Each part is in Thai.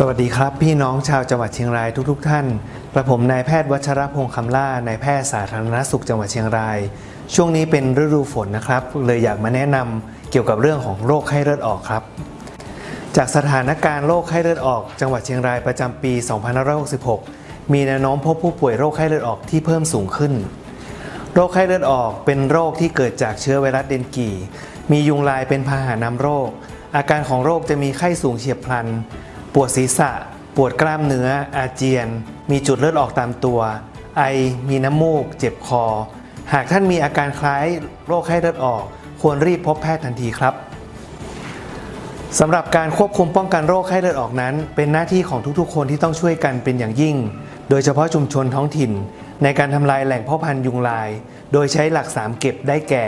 สวัสดีครับ พี่น้องชาวจังหวัดเชียงรายทุกๆทท่าน กระผมนายแพทย์วัชรพงษ์คำล่านายแพทย์สาธารณสุขจังหวัดเชียงราย ช่วงนี้เป็นฤดูฝนนะครับ เลยอยากมาแนะนำเกี่ยวกับเรื่องของโรคไข้เลือดออกครับ จากสถานการณ์โรคไข้เลือดออก จังหวัดเชียงรายประจำปี 2566 มีแนวโน้มพบผู้ป่วยโรคไข้เลือดออกที่เพิ่มสูงขึ้น โรคไข้เลือดออกเป็นโรคที่เกิดจากเชื้อไวรัสเดนกีมียุงลายเป็นพาหะนำโรค อาการของโรคจะมีไข้สูงเฉียบพลัน ปวดศีรษะ ปวดกล้ามเนื้อ อาเจียน มีจุดเลือดออกตามตัว ไอ มีน้ำมูก เจ็บคอ หากท่านมีอาการคล้ายโรคไข้เลือดออก ควรรีบพบแพทย์ทันทีครับสำหรับการควบคุมป้องกันโรคไข้เลือดออกนั้น เป็นหน้าที่ของทุกๆ คนที่ต้องช่วยกันเป็นอย่างยิ่ง โดยเฉพาะชุมชนท้องถิ่น ในการทำลายแหล่งพาะพันธุ์ยุงลาย โดยใช้หลัก 3 เก็บได้แก่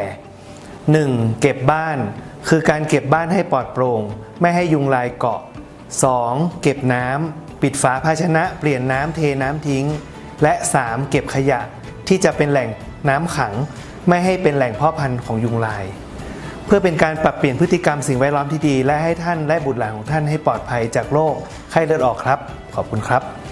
1. เก็บบ้าน คือการเก็บบ้านให้ปลอดโปร่ง ไม่ให้ยุงลายเกาะ 2. เก็บน้ำปิดฝาภาชนะเปลี่ยนน้ำเทน้ำทิ้ง และ 3. เก็บขยะที่จะเป็นแหล่งน้ำขัง ไม่ให้เป็นแหล่งพ่อพันธุ์ของยุงลาย เพื่อเป็นการปรับเปลี่ยนพฤติกรรมสิ่งแวดล้อมที่ดี และให้ท่านและบุตรหลานของท่านให้ปลอดภัยจากโรคไข้เลือดออกครับ ขอบคุณครับ